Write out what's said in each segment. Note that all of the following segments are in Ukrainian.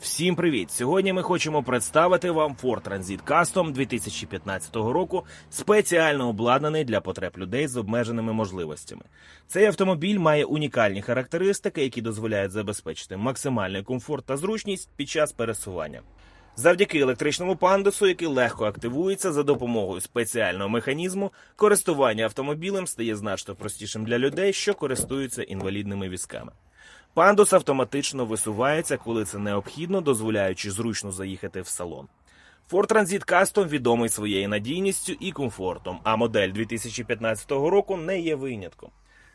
Всім привіт! Сьогодні ми хочемо представити вам Ford Transit Custom 2015 року, спеціально обладнаний для потреб людей з обмеженими можливостями. Цей автомобіль має унікальні характеристики, які дозволяють забезпечити максимальний комфорт та зручність під час пересування. Завдяки електричному пандусу, який легко активується за допомогою спеціального механізму, користування автомобілем стає значно простішим для людей, що користуються інвалідними візками. Пандус автоматично висувається, коли це необхідно, дозволяючи зручно заїхати в салон. Ford Transit Custom відомий своєю надійністю і комфортом, а модель 2015 року не є винятком.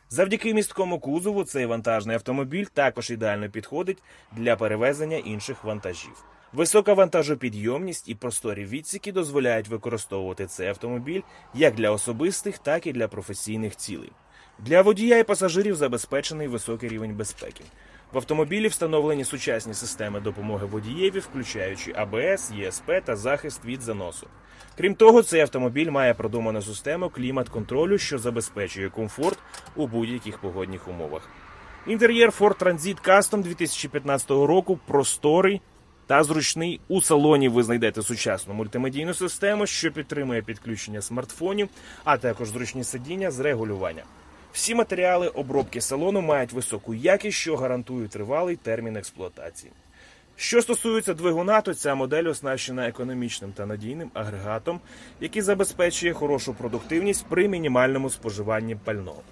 Завдяки місткому кузову цей вантажний автомобіль також ідеально підходить для перевезення інших вантажів. Висока вантажопідйомність і просторі відсіки дозволяють використовувати цей автомобіль як для особистих, так і для професійних цілей. Для водія і пасажирів забезпечений високий рівень безпеки. В автомобілі встановлені сучасні системи допомоги водієві, включаючи АБС, ЄСП та захист від заносу. Крім того, цей автомобіль має продуману систему клімат-контролю, що забезпечує комфорт у будь-яких погодних умовах. Інтер'єр Ford Transit Custom 2015 року просторий та зручний. У салоні ви знайдете сучасну мультимедійну систему, що підтримує підключення смартфонів, а також зручні сидіння з регулювання. Всі матеріали обробки салону мають високу якість, що гарантує тривалий термін експлуатації. Що стосується двигуна, то ця модель оснащена економічним та надійним агрегатом, який забезпечує хорошу продуктивність при мінімальному споживанні пального.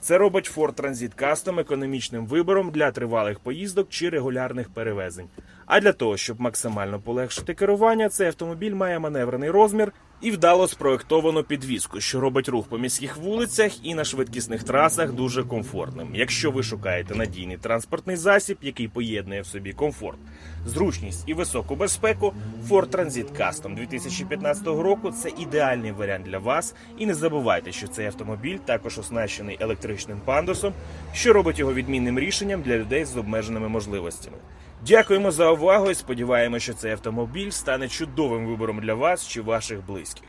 Це робить Ford Transit Custom економічним вибором для тривалих поїздок чи регулярних перевезень. А для того, щоб максимально полегшити керування, цей автомобіль має маневрений розмір і вдало спроєктовану підвіску, що робить рух по міських вулицях і на швидкісних трасах дуже комфортним. Якщо ви шукаєте надійний транспортний засіб, який поєднує в собі комфорт, зручність і високу безпеку, Ford Transit Custom 2015 року це ідеальний варіант для вас. І не забувайте, що цей автомобіль також оснащений електричним пандусом, що робить його відмінним рішенням для людей з обмеженими можливостями. Дякуємо за увагу і сподіваємося, що цей автомобіль стане чудовим вибором для вас чи ваших близьких.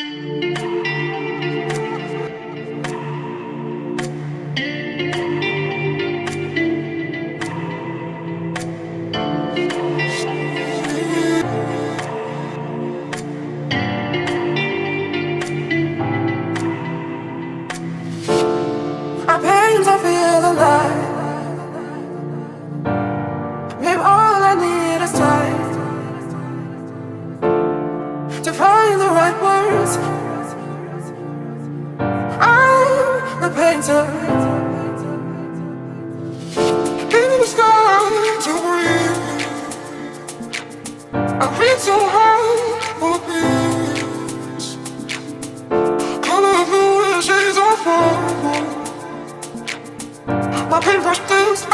Words. I'm the painter. In the sky to breathe. I reach so high for peace. Color blue shades of purple. My paintbrush thinks I